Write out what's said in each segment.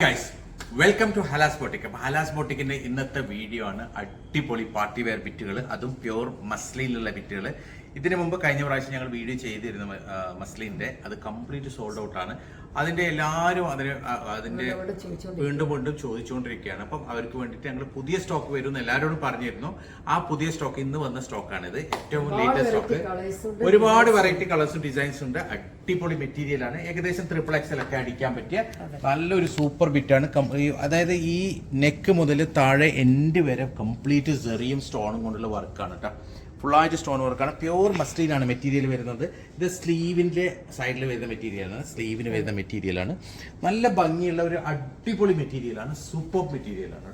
Guys welcome to Halas boutique അപ്പൊ ഹലാസ് ബോട്ടിക്കിന്റെ ഇന്നത്തെ video ആണ് അടിപൊളി പാർട്ടി വെയർ ബിറ്റുകൾ അതും പ്യുവർ മസ്ലിനിലുള്ള ബിറ്റുകൾ ഇതിനു മുമ്പ് കഴിഞ്ഞ പ്രാവശ്യം ഞങ്ങൾ വീഡിയോ ചെയ്തിരുന്നു മസ്ലിന്റെ അത് കംപ്ലീറ്റ് സോൾഡ് ഔട്ട് ആണ്. അതിന്റെ എല്ലാവരും അതിന് അതിന്റെ വീണ്ടും വീണ്ടും ചോദിച്ചുകൊണ്ടിരിക്കുകയാണ് അപ്പം അവർക്ക് വേണ്ടിയിട്ട് ഞങ്ങൾ പുതിയ സ്റ്റോക്ക് വരും എന്ന് എല്ലാവരോടും പറഞ്ഞിരുന്നു. ആ പുതിയ സ്റ്റോക്ക് ഇന്ന് വന്ന സ്റ്റോക്കാണിത് ഏറ്റവും ലേറ്റസ്റ്റ് സ്റ്റോക്ക് ഒരുപാട് വെറൈറ്റി കളേഴ്സും ഡിസൈൻസും ഉണ്ട്. അടിപൊളി മെറ്റീരിയൽ ആണ്. ഏകദേശം ട്രിപ്പിൾ എക്സൽ ഒക്കെ അടിക്കാൻ പറ്റിയ നല്ലൊരു സൂപ്പർ ബിറ്റാണ് അതായത് ഈ നെക്ക് മുതൽ താഴെ എൻഡ് വരെ കംപ്ലീറ്റ് സെറിയും സ്റ്റോണും കൊണ്ടുള്ള വർക്കാണ് കേട്ടോ ഫുള്ളായിട്ട് സ്റ്റോൺ വർക്കാണ്. പ്യൂർ മസ്റ്റീനാണ് മെറ്റീരിയൽ വരുന്നത്. ഇത് സ്ലീവിന്റെ സൈഡിൽ വരുന്ന മെറ്റീരിയലാണ്. സ്ലീവിന് വരുന്ന മെറ്റീരിയലാണ്. നല്ല ഭംഗിയുള്ള ഒരു അടിപൊളി മെറ്റീരിയലാണ്. സൂപ്പർ മെറ്റീരിയലാണ്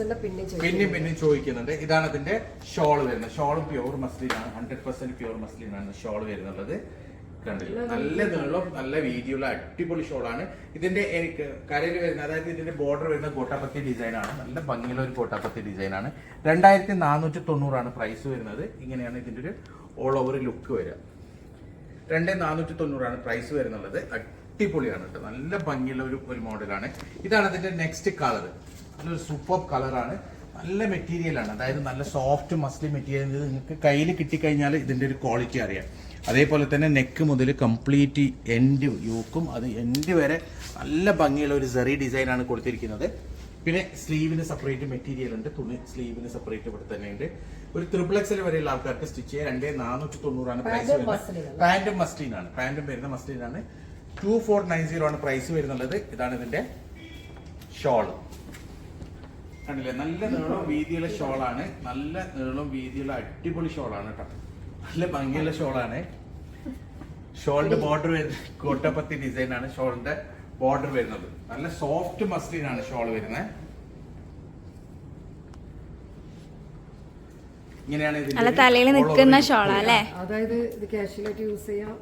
പിന്നെ പിന്നെയും പിന്നെയും ചോദിക്കുന്നുണ്ട്. ഇതാണ് അതിന്റെ ഷോൾ വരുന്നത്. ഷോളും പ്യൂർ മസ്ലിനാണ്. ഹൺഡ്രഡ് പെർസെന്റ് പ്യൂർ മസ്ലിനാണ് ഷോൾ വരുന്നുള്ളത്. കണ്ടില്ല. നല്ല നീളം നല്ല വീതിയുള്ള അടിപൊളി ഷോളാണ്. ഇതിന്റെ എനിക്ക് കരയിൽ വരുന്ന അതായത് ഇതിന്റെ ബോർഡർ വരുന്ന കോട്ടാപ്പത്തി ഡിസൈൻ ആണ്. നല്ല ഭംഗിയുള്ള ഒരു കോട്ടാപ്പത്തി ഡിസൈൻ ആണ്. രണ്ടായിരത്തി നാനൂറ്റി തൊണ്ണൂറാണ് പ്രൈസ് വരുന്നത്. ഇങ്ങനെയാണ് ഇതിന്റെ ഒരു ഓൾ ഓവർ ലുക്ക് വരിക. രണ്ട് നാനൂറ്റി തൊണ്ണൂറാണ് പ്രൈസ് വരുന്നുള്ളത്. അടിപൊളിയാണ് കേട്ടോ നല്ല ഭംഗിയുള്ള ഒരു ഒരു മോഡലാണ് ഇതാണ് അതിന്റെ നെക്സ്റ്റ് കളർ നല്ലൊരു സൂപ്പർ കളറാണ് നല്ല മെറ്റീരിയൽ ആണ്. അതായത് നല്ല സോഫ്റ്റ് മസ്ലി മെറ്റീരിയൽ നിങ്ങൾക്ക് കയ്യിൽ കിട്ടിക്കഴിഞ്ഞാൽ ഇതിന്റെ ഒരു ക്വാളിറ്റി അറിയാം. അതേപോലെ തന്നെ നെക്ക് മുതൽ കംപ്ലീറ്റ് എൻഡ് യോക്കും അത് എൻഡ് വരെ നല്ല ഭംഗിയുള്ള ഒരു സെറി ഡിസൈനാണ് കൊടുത്തിരിക്കുന്നത്. പിന്നെ സ്ലീവിന് സെപ്പറേറ്റ് മെറ്റീരിയൽ ഉണ്ട് തുണി സ്ലീവിന് സെപ്പറേറ്റ് ഇവിടെ തന്നെ ഉണ്ട്. ഒരു ത്രിപ്പിൾ എക്സൽ വരെയുള്ള ആൾക്കാർക്ക് സ്റ്റിച്ച് ചെയ്യാൻ രണ്ടേ നാനൂറ്റി തൊണ്ണൂറാണ് പ്രൈസ് വരുന്നത്. പാന്റും മസ്റ്റീനാണ് പാന്റും വരുന്ന മസ്റ്റീനാണ് ആണ്. ടു ഫോർ നയൻ സീറോ ആണ് പ്രൈസ് വരുന്നുള്ളത്. ഇതാണ് ഇതിന്റെ ഷോൾ കണ്ടില്ലേ? നല്ല നീളം വീതിയുള്ള ഷോളാണ് നല്ല നീളം വീതിയുള്ള അടിപൊളി ഷോളാണ് കേട്ടോ. നല്ല ഭംഗിയുള്ള ഷോളാണ്. ഷോളിന്റെ ബോർഡർ വരുന്നത് കോട്ടപ്പത്തി ഡിസൈൻ ആണ് ഷോളിന്റെ ബോർഡർ വരുന്നത്. നല്ല സോഫ്റ്റ് മസ്ലിൻ ആണ് ഷോൾ വരുന്നത് ഇങ്ങനെയാണ് ഇതിന്റെ അല്ല തലയിൽ നിൽക്കുന്ന അതായത് ഇത് കാഷ്വലായിട്ട് യൂസ് ചെയ്യാം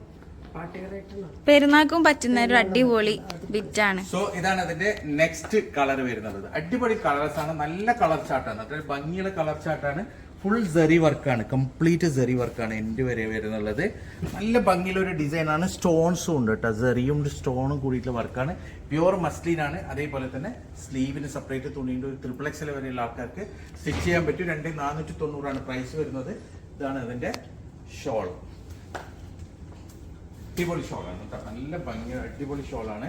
പെരുന്നാൾക്കും പറ്റുന്ന ഒരു അടിപൊളി ബിറ്റാണ് സോ ഇതാണ് അതിന്റെ നെക്സ്റ്റ് കളർ വരുന്നത്. അടിപൊളി കളേഴ്സ് ആണ്. നല്ല കളർ ചാർട്ടാണ് അതായത് ഭംഗിയുള്ള കളർ ചാർട്ടാണ് ഫുൾ സെറി വർക്കാണ് കംപ്ലീറ്റ് സെറി വർക്കാണ് എന്റെ വരെ വരുന്നുള്ളത്. നല്ല ഭംഗിയിലൊരു ആണ്. സ്റ്റോൺസും ഉണ്ട് കേട്ടോ സെറിയും സ്റ്റോണും കൂടിയിട്ടുള്ള വർക്കാണ് പ്യുവർ മസ്ലിനാണ് അതേപോലെ തന്നെ സ്ലീവിന് സെപ്പറേറ്റ് തുണിയുണ്ട് ഒരു ത്രിപ്ലക്സിൽ വരെയുള്ള ആൾക്കാർക്ക് സ്റ്റിച്ച് ചെയ്യാൻ പറ്റും. രണ്ട് നാനൂറ്റി തൊണ്ണൂറാണ് പ്രൈസ് വരുന്നത്. ഇതാണ് അതിന്റെ ഷോൾ അടിപൊളി ഷോളാണ് കേട്ടോ നല്ല ഭംഗി അടിപൊളി ഷോളാണ്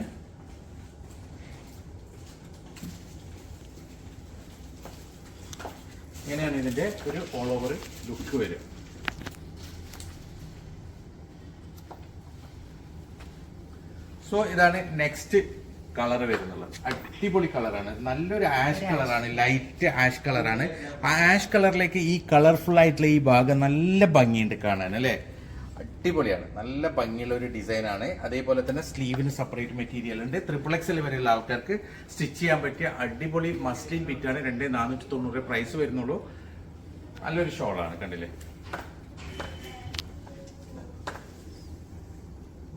ഇങ്ങനെയാണ് ഇതിന്റെ ഒരു ഓൾ ഓവർ ലുക്ക് വരും സോ ഇതാണ് നെക്സ്റ്റ് കളർ വരുന്നുള്ളത്. അടിപൊളി കളറാണ് നല്ലൊരു ആഷ് കളറാണ് ലൈറ്റ് ആഷ് കളറാണ് ആ ആഷ് കളറിലേക്ക് ഈ കളർഫുൾ ആയിട്ടുള്ള ഈ ഭാഗം നല്ല ഭംഗിയുണ്ട് കാണാൻ അല്ലേ? അടിപൊളിയാണ്. നല്ല ഭംഗിയുള്ള ഒരു ഡിസൈനാണ്. അതേപോലെ തന്നെ സ്ലീവിന് സെപ്പറേറ്റ് മെറ്റീരിയൽ ഉണ്ട്. ട്രിപ്പിൾ എക്സൽ വരെയുള്ള ആൾക്കാർക്ക് സ്റ്റിച്ച് ചെയ്യാൻ പറ്റിയ അടിപൊളി മസ്ലിൻ ബിറ്റാണ് രണ്ട് നാനൂറ്റി തൊണ്ണൂറ് പ്രൈസ് വരുന്നുള്ളൂ. നല്ലൊരു ഷോളാണ് കണ്ടില്ലേ?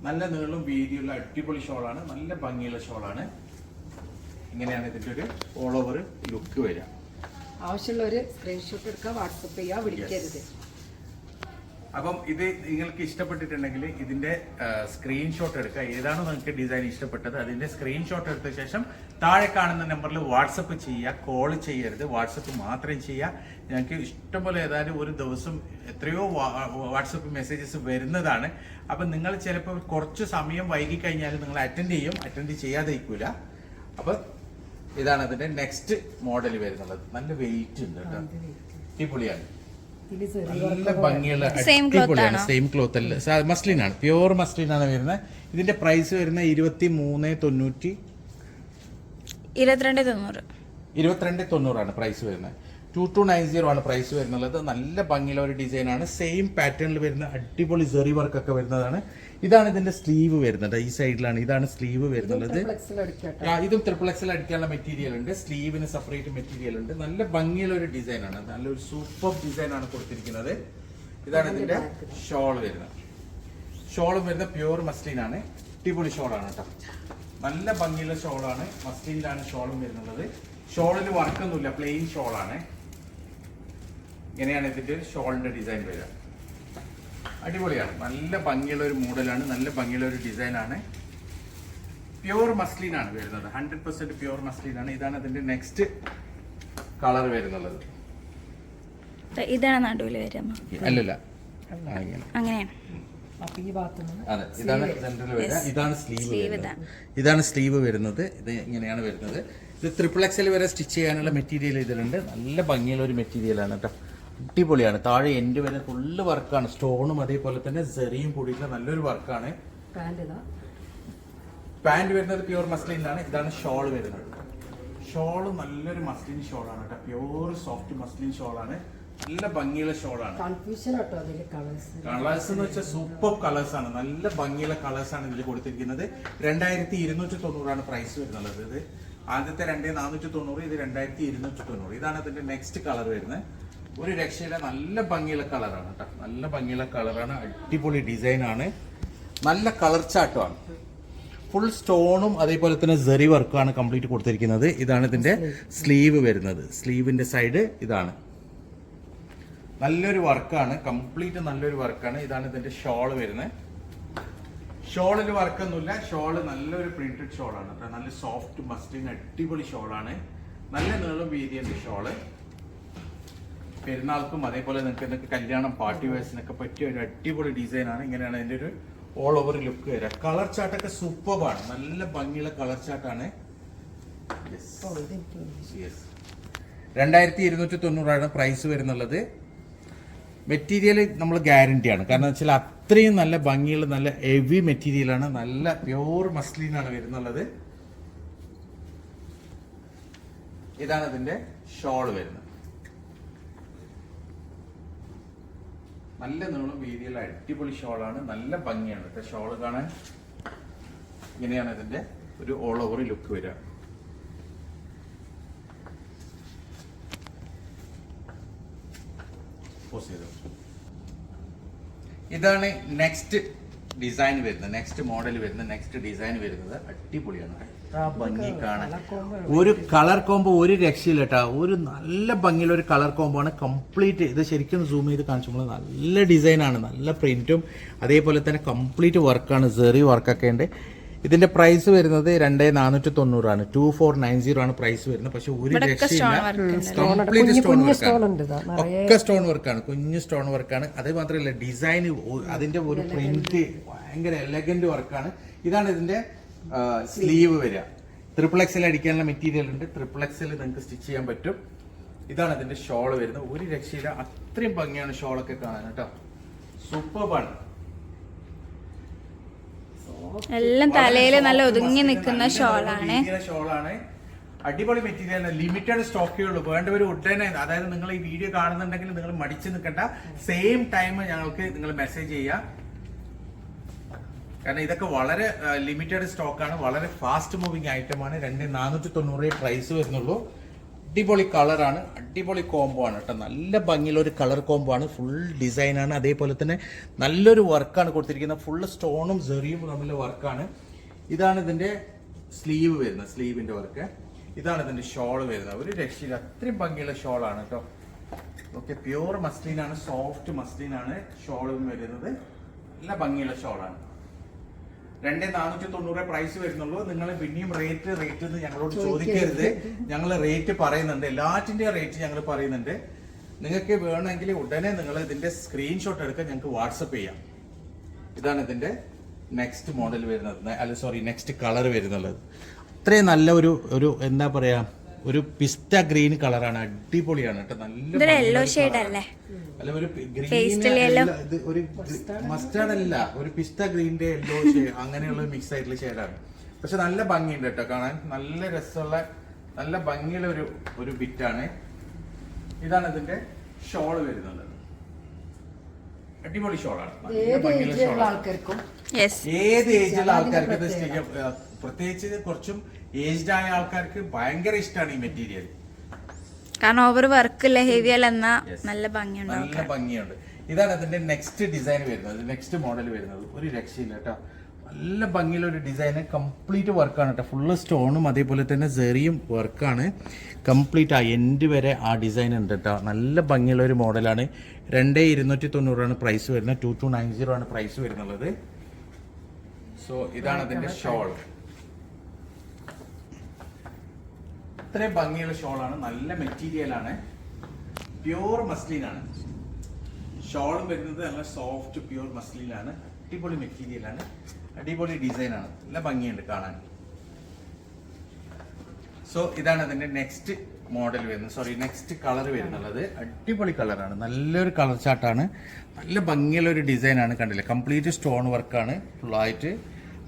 നല്ല നീളും വീതിയുള്ള അടിപൊളി ഷോളാണ് നല്ല ഭംഗിയുള്ള ഷോളാണ് ഇങ്ങനെയാണ് ഇതിന്റെ ഒരു ഓൾ ഓവർ ലുക്ക് വരിക. ആവശ്യമുള്ളവർ സ്ക്രീൻഷോട്ട് എടുക്കുക വാട്സപ്പ് ചെയ്യുക വിളിക്കരുത്. അപ്പം ഇത് നിങ്ങൾക്ക് ഇഷ്ടപ്പെട്ടിട്ടുണ്ടെങ്കിൽ ഇതിന്റെ സ്ക്രീൻഷോട്ട് എടുക്കുക. ഏതാണോ നിങ്ങൾക്ക് ഡിസൈൻ ഇഷ്ടപ്പെട്ടത് അതിന്റെ സ്ക്രീൻഷോട്ട് എടുത്ത ശേഷം താഴെ കാണുന്ന നമ്പറിൽ വാട്സപ്പ് ചെയ്യുക. കോൾ ചെയ്യരുത്. വാട്സപ്പ് മാത്രം ചെയ്യുക. ഞങ്ങൾക്ക് ഇഷ്ടംപോലെ ഏതായാലും ഒരു ദിവസം എത്രയോ വാട്സപ്പ് മെസ്സേജസ് വരുന്നതാണ്. അപ്പം നിങ്ങൾ ചിലപ്പോൾ കുറച്ച് സമയം വൈകി കഴിഞ്ഞാൽ നിങ്ങൾ അറ്റൻഡ് ചെയ്യും. അറ്റൻഡ് ചെയ്യാതെ ഇരിക്കൂല അപ്പൊ ഇതാണ് അതിന്റെ നെക്സ്റ്റ് മോഡൽ വരുന്നുള്ളത് നല്ല വെയിറ്റ് ഉണ്ട് കേട്ടോ. അടിപൊളിയാണ്. നല്ല ഭംഗിയുള്ള അടിപൊളിയാണ്. ആണോ? സെയിം ക്ലോത്ത് അല്ല. മസ്ലിൻ ആണ്. പ്യുവർ മസ്ലിൻ ആണ് വരുന്നത്. ഇതിന്റെ പ്രൈസ് വരുന്ന ഇരുപത്തി മൂന്ന് തൊണ്ണൂറ്റി ഇരുപത്തിരണ്ട് തൊണ്ണൂറ്. ഇരുപത്തിരണ്ട് തൊണ്ണൂറാണ് പ്രൈസ് വരുന്നത്. ടു ടു നയൻ സീറോ ആണ് പ്രൈസ് വരുന്നുള്ളത് നല്ല ഭംഗിയുള്ള ഒരു ഡിസൈനാണ് സെയിം പാറ്റേണിൽ വരുന്ന അടിപൊളി സെറി വർക്ക് ഒക്കെ വരുന്നതാണ്. ഇതാണ് ഇതിന്റെ സ്ലീവ് വരുന്നത്. ഈ സൈഡിലാണ് ഇതാണ് സ്ലീവ് വരുന്നുള്ളത് ഇതും ട്രിപ്പിൾ എക്സിൽ അടിക്കാനുള്ള മെറ്റീരിയൽ ഉണ്ട്. സ്ലീവിന് സെപ്പറേറ്റ് മെറ്റീരിയൽ ഉണ്ട്. നല്ല ഭംഗിയുള്ള ഒരു ഡിസൈനാണ് നല്ലൊരു സൂപ്പർ ഡിസൈൻ ആണ് കൊടുത്തിരിക്കുന്നത്. ഇതാണ് ഇതിന്റെ ഷോൾ വരുന്നത്. ഷോളും വരുന്ന പ്യൂർ മസ്ലിൻ ആണ്. അടിപൊളി ആണ് കേട്ടോ. നല്ല ഭംഗിയുള്ള ഷോളാണ് മസ്ലിനിലാണ് ഷോളും വരുന്നത്. ഷോളിൽ വർക്കൊന്നുമില്ല പ്ലെയിൻ ഷോളാണ് ഇങ്ങനെയാണ് ഇതിന്റെ ഷോൾഡർ ഡിസൈൻ വരിക. അടിപൊളിയാണ്. നല്ല ഭംഗിയുള്ള ഒരു മോഡലാണ്. നല്ല ഭംഗിയുള്ള ഒരു ഡിസൈനാണ് ആണ്. പ്യുവർ മസ്ലിൻ ആണ് വരുന്നത്. ഹൺഡ്രഡ് പെർസെന്റ് പ്യുവർ മസ്ലിനാണ് ആണ്. ഇതാണ് അതിന്റെ നെക്സ്റ്റ് കളർ വരുന്നുള്ളത്. ഇതാണ് നടുവിൽ വരുന്നത് അല്ലല്ല. അങ്ങനെയാണ്. അതെ. ഇതാണ് സെൻട്രൽ വരിക. ഇതാണ് സ്ലീവ് ഇതാണ് സ്ലീവ് വരുന്നത്. ഇത് ഇങ്ങനെയാണ് വരുന്നത്. ഇത് ട്രിപ്പിൾ എക്സൽ വരെ സ്റ്റിച്ച് ചെയ്യാനുള്ള മെറ്റീരിയൽ ഇതിലുണ്ട്. നല്ല ഭംഗിയുള്ള ഒരു മെറ്റീരിയലാണ് കേട്ടോ അടിപൊളിയാണ്. താഴെ എന്റെ വരെ ഫുള്ള് വർക്കാണ് സ്റ്റോണും അതേപോലെ തന്നെ സെറിയും കൂടിയിട്ടുള്ള നല്ലൊരു വർക്കാണ് പാന്റ് വരുന്നത് പ്യുവർ മസ്ലിനാണ് ഇതാണ് ഷോൾ വരുന്നത്. ഷോൾ നല്ലൊരു മസ്ലിൻ ഷോളാണ് കേട്ടോ. പ്യൂർ സോഫ്റ്റ് മസ്ലിൻ ഷോൾ ആണ്. നല്ല ഭംഗിയുള്ള ഷോളാണ് ആണ്. കളേഴ്സ് എന്ന് വെച്ചാൽ സൂപ്പർ കളേഴ്സ് ആണ്. നല്ല ഭംഗിയുള്ള കളേഴ്സ് ആണ് ഇതിൽ കൊടുത്തിരിക്കുന്നത്. രണ്ടായിരത്തി ഇരുന്നൂറ്റി തൊണ്ണൂറാണ് പ്രൈസ് വരുന്നത് ഇത്. ആദ്യത്തെ രണ്ടേ നാനൂറ്റി തൊണ്ണൂറ് ഇത് രണ്ടായിരത്തി ഇരുന്നൂറ്റി തൊണ്ണൂറ് ഇതാണ് ഇതിന്റെ നെക്സ്റ്റ് കളർ വരുന്നത്. ഒരു രക്ഷയില്ല നല്ല ഭംഗിയുള്ള കളറാണ് കേട്ടോ. നല്ല ഭംഗിയുള്ള കളറാണ് അടിപൊളി ഡിസൈനാണ്. നല്ല കളർ ചാട്ടമാണ് ഫുൾ സ്റ്റോണും അതേപോലെ തന്നെ സെറി വർക്കാണ് കംപ്ലീറ്റ് കൊടുത്തിരിക്കുന്നത്. ഇതാണ് ഇതിന്റെ സ്ലീവ് വരുന്നത്. സ്ലീവിന്റെ സൈഡ് ഇതാണ്. നല്ലൊരു വർക്കാണ് കംപ്ലീറ്റ് നല്ലൊരു വർക്കാണ് ഇതാണ് ഇതിന്റെ ഷോൾ വരുന്നത്. ഷോളിൽ വർക്കൊന്നുമില്ല ഷോൾ നല്ലൊരു പ്രിന്റഡ് ഷോളാണ് നല്ല സോഫ്റ്റ് മസ്റ്റിങ് അടിപൊളി ഷോളാണ് നല്ല നീളം വീതിയുണ്ട് ഷോൾ പെരുന്നാൾക്കും അതേപോലെ നിങ്ങൾക്ക് എന്തൊക്കെ കല്യാണം പാർട്ടി വേഴ്സിനൊക്കെ പറ്റിയ ഒരു അടിപൊളി ഡിസൈൻ ആണ്. ഇങ്ങനെയാണ് അതിന്റെ ഒരു ഓൾ ഓവർ ലുക്ക് വരിക. കളർ ചാർട്ടൊക്കെ സൂപ്പർബാണ് നല്ല ഭംഗിയുള്ള കളർ ചാർട്ടാണ്. യെസ് രണ്ടായിരത്തി ഇരുന്നൂറ്റി തൊണ്ണൂറാണ് പ്രൈസ് വരുന്നുള്ളത്. മെറ്റീരിയൽ നമ്മൾ ഗ്യാരണ്ടിയാണ് കാരണം വെച്ചാൽ അത്രയും നല്ല ഭംഗിയുള്ള നല്ല ഹെവി മെറ്റീരിയലാണ് നല്ല പ്യൂർ മസ്ലിനാണ് വരുന്നുള്ളത്. ഇതാണ് ഇതിന്റെ ഷോൾ വരുന്നത്. നല്ല നീളം വീതിയുള്ള അടിപൊളി ഷോളാണ്. നല്ല ഭംഗിയാണ്. കേട്ടോ ഷോൾ കാണാൻ ഇങ്ങനെയാണ് ഇതിന്റെ ഒരു ഓൾ ഓവർ ലുക്ക് വരിക. ഇതാണ് നെക്സ്റ്റ് ഡിസൈൻ വരുന്നത്. നെക്സ്റ്റ് മോഡൽ വരുന്നത്. നെക്സ്റ്റ് ഡിസൈൻ വരുന്നത്. അടിപൊളിയാണ്. ഭംഗി കാണാൻ. ഒരു കളർ കോംബോ ഒരു രക്ഷയില്ല കേട്ടോ. ഒരു നല്ല ഭംഗിയുള്ള ഒരു കളർ കോംബോ ആണ് കംപ്ലീറ്റ് ഇത് ശരിക്കും സൂം ചെയ്ത് കാണിച്ചു നല്ല ഡിസൈനാണ് നല്ല പ്രിന്റും അതേപോലെ തന്നെ കംപ്ലീറ്റ് വർക്കാണ് സെറി വർക്കൊക്കെ ഉണ്ട്. ഇതിന്റെ പ്രൈസ് വരുന്നത് രണ്ടേ നാനൂറ്റി തൊണ്ണൂറാണ് ടു ഫോർ നയൻ സീറോ ആണ് പ്രൈസ് വരുന്നത്. പക്ഷെ ഒരു. കംപ്ലീറ്റ് സ്റ്റോൺ വർക്കാണ് ഒക്കെ സ്റ്റോൺ വർക്കാണ് കുഞ്ഞു സ്റ്റോൺ വർക്കാണ് അത് മാത്രമല്ല ഡിസൈൻ അതിന്റെ ഒരു പ്രിന്റ് ഭയങ്കര എലഗന്റ് വർക്കാണ് ഇതാണ് ഇതിന്റെ സ്ലീവ് വരിക. ട്രിപ്പിൾ എക്സൽ അടിക്കാനുള്ള മെറ്റീരിയൽ ഉണ്ട്. ട്രിപ്പിൾ എക്സൽ നിങ്ങൾക്ക് സ്റ്റിച്ച് ചെയ്യാൻ പറ്റും. ഇതാണ് ഇതിന്റെ ഷോൾ വരുന്നത്. ഒരു രക്ഷയില്ല. അത്രയും ഭംഗിയാണ് ഷോളൊക്കെ കാണാൻ കേട്ടോ. സൂപ്പർബാണ് എല്ലാം തലയിൽ നല്ല ഒതുങ്ങി നിൽക്കുന്ന ഷോളാണ് ഷോളാണ് അടിപൊളി മെറ്റീരിയൽ ലിമിറ്റഡ് സ്റ്റോക്കേ ഉള്ളൂ. വേണ്ടവർ ഉടനെ അതായത് നിങ്ങൾ ഈ വീഡിയോ കാണുന്നുണ്ടെങ്കിൽ നിങ്ങൾ മടിച്ചു നിൽക്കണ്ട. സെയിം ടൈം ഞങ്ങൾക്ക് നിങ്ങൾ മെസ്സേജ് ചെയ്യാം. കാരണം ഇതൊക്കെ വളരെ ലിമിറ്റഡ് സ്റ്റോക്കാണ് വളരെ ഫാസ്റ്റ് മൂവിങ് ഐറ്റമാണ് രണ്ട് നാനൂറ്റി തൊണ്ണൂറ് പ്രൈസ് വരുന്നുള്ളൂ. അടിപൊളി കളറാണ് അടിപൊളി കോംബോ ആണ് കേട്ടോ. നല്ല ഭംഗിയുള്ള ഒരു കളർ കോംബോ ആണ്. ഫുൾ ഡിസൈനാണ് അതേപോലെ തന്നെ നല്ലൊരു വർക്കാണ് കൊടുത്തിരിക്കുന്നത്. ഫുൾ സ്റ്റോണും സെറിയും തമ്മിലുള്ള വർക്കാണ് ഇതാണ് ഇതിന്റെ സ്ലീവ് വരുന്നത്. സ്ലീവിന്റെ വർക്ക് ഇതാണ് ഇതിന്റെ ഷോൾ വരുന്നത്. ഒരു രക്ഷയിൽ അത്രയും ഭംഗിയുള്ള ഷോളാണ് കേട്ടോ. ഓക്കെ പ്യൂർ മസ്ലിൻ ആണ്. സോഫ്റ്റ് മസ്ലിൻ ആണ് ഷോളും വരുന്നത്. നല്ല ഭംഗിയുള്ള ഷോളാണ് രണ്ടേ നാനൂറ്റി തൊണ്ണൂറ് പ്രൈസ് വരുന്നുള്ളൂ. നിങ്ങൾ പിന്നെയും റേറ്റ് റേറ്റ് എന്ന് ഞങ്ങളോട് ചോദിക്കരുത്. ഞങ്ങൾ റേറ്റ് പറയുന്നുണ്ട്. എല്ലാറ്റിന്റെയും റേറ്റ് ഞങ്ങൾ പറയുന്നുണ്ട്. നിങ്ങൾക്ക് വേണമെങ്കിൽ ഉടനെ നിങ്ങൾ ഇതിന്റെ സ്ക്രീൻഷോട്ട് എടുക്കാൻ ഞങ്ങൾക്ക് വാട്സപ്പ് ചെയ്യാം. ഇതാണ് ഇതിന്റെ നെക്സ്റ്റ് മോഡൽ വരുന്നത്. അല്ല സോറി നെക്സ്റ്റ് കളർ വരുന്നുള്ളത്. അത്രയും നല്ല ഒരു ഒരു എന്താ പറയാ ഒരു പിസ്റ്റ ഗ്രീൻ കളറാണ് അടിപൊളിയാണ് കേട്ടോ. നല്ല യെല്ലോ. അല്ലേ? അല്ല ഒരു. ഇത് ഒരു മസ്റ്റാർഡ് അല്ല ഒരു പിസ്ത ഗ്രീനിന്റെ യെല്ലോ ഷെയ്ഡ് അങ്ങനെയുള്ള മിക്സ് ആയിട്ടുള്ള ഷെയ്ഡാണ് പക്ഷെ നല്ല ഭംഗിയുണ്ട് കേട്ടോ കാണാൻ. നല്ല രസമുള്ള നല്ല ഭംഗിയുള്ള ഒരു ഒരു ബിറ്റാണ് ഇതാണ് ഇതിന്റെ ഷോൾ വരുന്നത്. അടിപൊളി ഷോളാണ് ഏത് ഏജിലുള്ള ആൾക്കാർക്കും? ഇത്. പ്രത്യേകിച്ച് കുറച്ചും ഏജ്ഡ് ആയ ആൾക്കാർക്ക് ഭയങ്കര ഇഷ്ടമാണ് ഈ മെറ്റീരിയൽ കാരണം ഓവർ വർക്കില്ല ഹെവി അല്ല എന്നാ നല്ല ഭംഗിയുണ്ട് നല്ല ഭംഗിയുണ്ട്. ഇതാണ് അതിന്റെ നെക്സ്റ്റ് ഡിസൈൻ വരുന്നത് നെക്സ്റ്റ് മോഡൽ വരുന്നത്. ഒരു രക്ഷയില്ല കേട്ടോ. നല്ല ഭംഗിയുള്ള ഒരു ഡിസൈൻ കംപ്ലീറ്റ് വർക്കാണ് കേട്ടോ. ഫുള്ള് സ്റ്റോണും അതേപോലെ തന്നെ സെറിയും വർക്കാണ് കംപ്ലീറ്റ് ആ എൻഡ് വരെ ആ ഡിസൈൻ ഉണ്ട് കേട്ടോ. നല്ല ഭംഗിയുള്ള ഒരു മോഡലാണ് രണ്ട് ഇരുന്നൂറ്റി തൊണ്ണൂറാണ് പ്രൈസ് വരുന്നത്. ടു ടു നയൻ സീറോ ആണ് പ്രൈസ് വരുന്നുള്ളത്. സോ ഇതാണ് അതിന്റെ ഷോൾ അത്രയും ഭംഗിയുള്ള ഷോളാണ്. നല്ല മെറ്റീരിയൽ ആണ്. പ്യൂർ മസ്ലിൻ ആണ്. ഷോളും വരുന്നത് നല്ല സോഫ്റ്റ് പ്യൂർ മസ്ലിൻ ആണ്. അടിപൊളി മെറ്റീരിയൽ ആണ്. അടിപൊളി ഡിസൈനാണ് ആണ്. നല്ല ഭംഗിയുണ്ട് കാണാൻ. സോ ഇതാണ് അതിന്റെ നെക്സ്റ്റ് മോഡൽ വരുന്നത്. സോറി നെക്സ്റ്റ് കളർ വരുന്നുള്ളത് അടിപൊളി കളറാണ് നല്ലൊരു കളർ ചാർട്ടാണ് നല്ല ഭംഗിയുള്ള ഒരു ഡിസൈനാണ് കണ്ടില്ലേ? കംപ്ലീറ്റ് സ്റ്റോൺ വർക്കാണ് ഫുള്ളായിട്ട്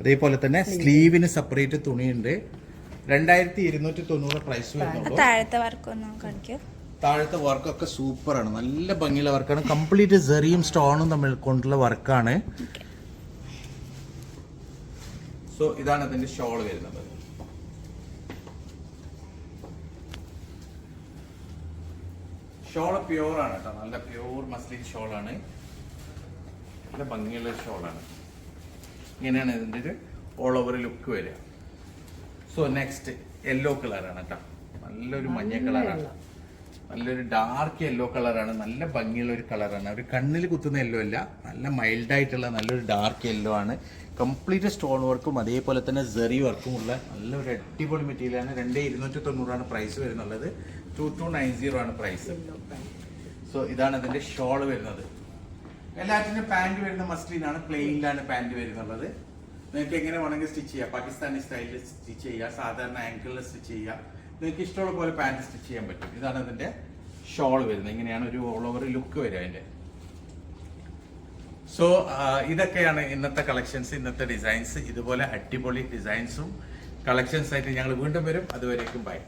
അതേപോലെ തന്നെ സ്ലീവിന് സെപ്പറേറ്റ് തുണിയുണ്ട്. രണ്ടായിരത്തി ഇരുന്നൂറ്റി തൊണ്ണൂറ് പ്രൈസ് വരുന്നുള്ളൂ. താഴത്തെ ഒന്ന് കാണിക്കൂ. താഴത്തെ വർക്കൊക്കെ സൂപ്പറാണ്. നല്ല ഭംഗിയുള്ള വർക്കാണ്. കംപ്ലീറ്റ് സെറിയും സ്റ്റോണും തമ്മിൽ കൊണ്ടുള്ള വർക്കാണ്. സോ ഇതാണ് അതിന്റെ ഷോൾ വരുന്നത്. ഷോൾ പ്യൂർ ആണ് കേട്ടോ നല്ല പ്യൂർ മസ്ലിൻ ആണ്. നല്ല ഭംഗിയുള്ള ഷോളാണ് ഇങ്ങനെയാണ് ഇതിന്റെ ഒരു ഓൾ ഓവർ ലുക്ക് വരിക. സോ നെക്സ്റ്റ് യെല്ലോ കളറാണ് കേട്ടോ നല്ലൊരു മഞ്ഞ കളറാണ് നല്ലൊരു ഡാർക്ക് യെല്ലോ കളറാണ് നല്ല ഭംഗിയുള്ള ഒരു കളറാണ് ഒരു കണ്ണിൽ കുത്തുന്ന യെല്ലോ അല്ല. നല്ല മൈൽഡ് ആയിട്ടുള്ള നല്ലൊരു ഡാർക്ക് യെല്ലോ ആണ്. കംപ്ലീറ്റ് സ്റ്റോൺ വർക്കും അതേപോലെ തന്നെ ജെറി വർക്കും ഉള്ള നല്ലൊരു അടിപൊളി മെറ്റീരിയലാണ് രണ്ട് ഇരുന്നൂറ്റി തൊണ്ണൂറാണ് പ്രൈസ് വരുന്നുള്ളത്. ടു ടു നയൻ സീറോ ആണ് പ്രൈസ് സോ ഇതാണ് അതിന്റെ ഷോൾ വരുന്നത്. എല്ലാറ്റിനും പാന്റ് വരുന്ന മസ്ലിനാണ് പ്ലെയിനിലാണ് പാന്റ് വരുന്നുള്ളത്. നിങ്ങൾക്ക് എങ്ങനെ വേണമെങ്കിൽ സ്റ്റിച്ച് ചെയ്യാം. പാകിസ്ഥാനി സ്റ്റൈലിൽ സ്റ്റിച്ച് ചെയ്യാം സാധാരണ ആങ്കിളിൽ സ്റ്റിച്ച് ചെയ്യാം നിങ്ങൾക്ക് ഇഷ്ടമുള്ള പോലെ പാന്റ് സ്റ്റിച്ച് ചെയ്യാൻ പറ്റും. ഇതാണ് അതിന്റെ ഷോൾ വരുന്നത്. ഇങ്ങനെയാണ് ഒരു ഓൾ ഓവർ ലുക്ക് വരിക അതിന്റെ. സോ ഇതൊക്കെയാണ് ഇന്നത്തെ കളക്ഷൻസ് ഇന്നത്തെ ഡിസൈൻസ് ഇതുപോലെ അടിപൊളി ഡിസൈൻസും കളക്ഷൻസ് ആയിട്ട് ഞങ്ങൾ വീണ്ടും വരും. അതുവരേക്കും ബൈ